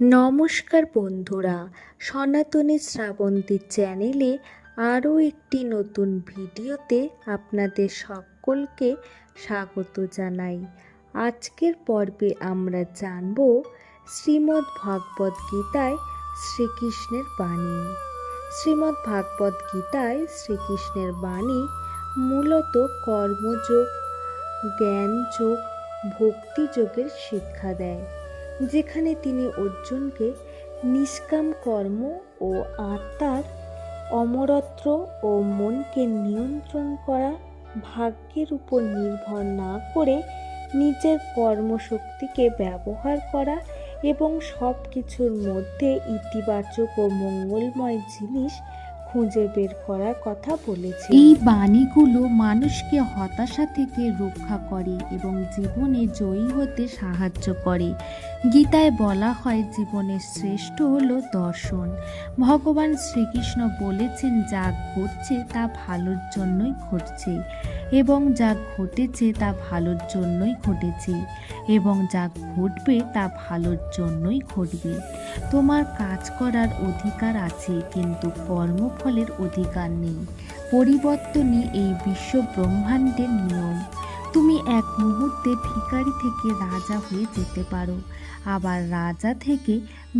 নমস্কার বন্ধুরা, সনাতনী শ্রাবন্তী চ্যানেলে আরও একটি নতুন ভিডিওতে আপনাদের সকলকে স্বাগত জানাই। আজকের পর্বে আমরা জানব শ্রীমদ্ ভাগবত গীতায় শ্রীকৃষ্ণের বাণী। শ্রীমদ্ ভাগবত গীতায় শ্রীকৃষ্ণের বাণী মূলত কর্মযোগ, জ্ঞানযোগ, ভক্তিযোগের শিক্ষা দেয়। যেখানে তিনি অর্জুনকে নিষ্কাম কর্ম ও আত্মার অমরত্ব ও মনকে নিয়ন্ত্রণ করা ভাগ্যের উপর নির্ভর না করে নিজের কর্মশক্তিকে ব্যবহার করা এবং সব কিছুর মধ্যে ইতিবাচক ও মঙ্গলময় জিনিস খুঁজে বের করার কথা বলেছে। এই বাণীগুলো মানুষকে হতাশা থেকে রক্ষা করে এবং জীবনে জয়ী হতে সাহায্য করে। গীতায় বলা হয়, জীবনের শ্রেষ্ঠ হলো দর্শন। ভগবান শ্রীকৃষ্ণ বলেছেন, যা ঘটছে তা ভালোর জন্যই ঘটছে এবং যা ঘটেছে তা ভালোর জন্যই ঘটেছে এবং যা ঘটবে তা ভালোর জন্যই ঘটবে। তোমার কাজ করার অধিকার আছে, কিন্তু কর্মফলের অধিকার নেই। পরিবর্তনই এই বিশ্ব ব্রহ্মাণ্ডের নিয়ম। তুমি এক মুহূর্তে ভিকারি থেকে রাজা হয়ে যেতে পারো, আবার রাজা থেকে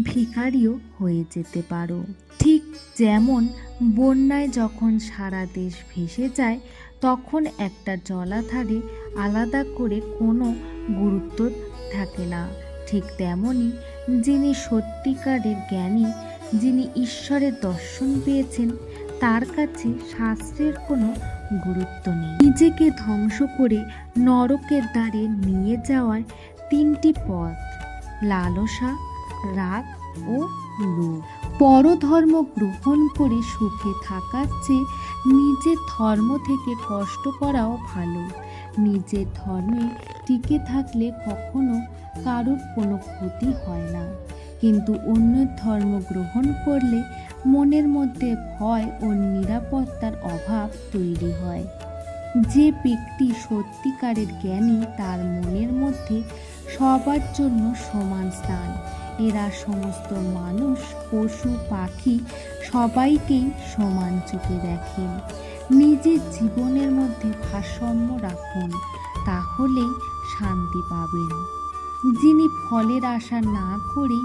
ভিকারিও হয়ে যেতে পারো। ঠিক যেমন বন্যায় যখন সারা দেশ ভেসে যায়, তখন একটা জলাধারে আলাদা করে কোনো গুরুত্ব থাকে না। ঠিক তেমনই যিনি সত্যিকারের জ্ঞানী, যিনি ঈশ্বরের দর্শন পেয়েছেন, তার কাছে শাস্ত্রের কোনো গুরুত্ব নেই। নিজেকে ধ্বংস করে নরকের দ্বারে নিয়ে যাওয়ার তিনটি পথ, লালসা, রাগ ও লোভ। পরধর্ম গ্রহণ করে সুখে থাকার চেয়ে নিজের ধর্ম থেকে কষ্ট করাও ভালো। নিজের ধর্মে টিকে থাকলে কখনো কারোর কোনো ক্ষতি হয় না। কিন্তু অন্যের ধর্ম গ্রহণ করলে মনের মধ্যে ভয় ও নিরাপত্তার অভাব তৈরি হয়। যে ব্যক্তি সত্যিকারের জ্ঞানী, তার মনের মধ্যে সবার জন্য সমান স্থান। এরা সমস্ত মানুষ, পশু, পাখি সবাইকেই সমান চোখে দেখেন নিজের জীবনের মধ্যে ভারসাম্য রাখুন তাহলেই শান্তি পাবেন। যিনি ফলের আশা না করেই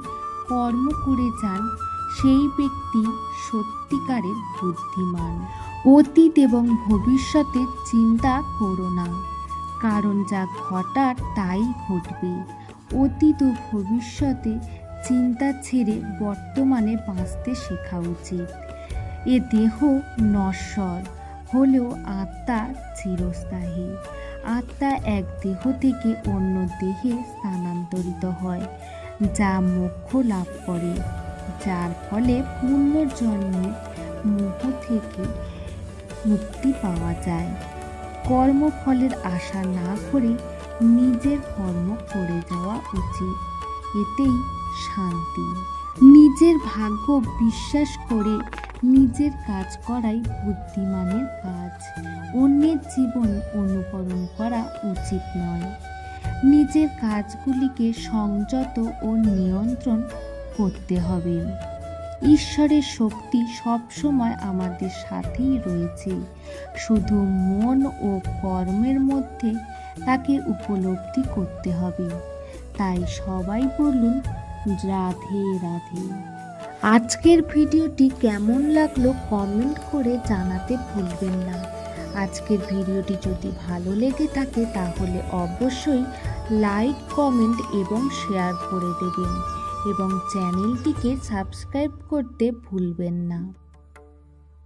কর্ম করে যান, সেই ব্যক্তি সত্যিকারের বুদ্ধিমান। অতীত এবং ভবিষ্যতের চিন্তা করো না, কারণ যা ঘটার তাই ঘটবে। অতীত ও ভবিষ্যতে চিন্তা ছেড়ে বর্তমানে বাঁচতে শেখা উচিত। এ দেহ নশ্বর হলেও আত্মা চিরস্থায়ী। আত্মা এক দেহ থেকে অন্য দেহে স্থানান্তরিত হয়, যা মোক্ষ লাভ করে, যার ফলে পুনর্জন্মের মোহ থেকে মুক্তি পাওয়া যায়। কর্মফলের আশা না করে নিজের কর্ম করে যাওয়া উচিত। এতেই শান্তি। নিজের ভাগ্য বিশ্বাস করে নিজের কাজ করাই বুদ্ধিমানের কাজ। অন্যের জীবন অনুকরণ করা উচিত নয়। নিজের কাজগুলিকে সংযত ও নিয়ন্ত্রণ করতে হবে। ঈশ্বরের শক্তি সবসময় আমাদের সাথেই রয়েছে। শুধু মন ও কর্মের মধ্যে তাকে উপলব্ধি করতে হবে। তাই সবাই বলুন, রাধে রাধে। আজকের ভিডিওটি কেমন লাগল কমেন্ট করে জানাতে ভুলবেন না। আজকের ভিডিওটি যদি ভালো লেগে থাকে তাহলে অবশ্যই লাইক, কমেন্ট এবং শেয়ার করে দেবেন এবং চ্যানেলটিকে সাবস্ক্রাইব করতে ভুলবেন না।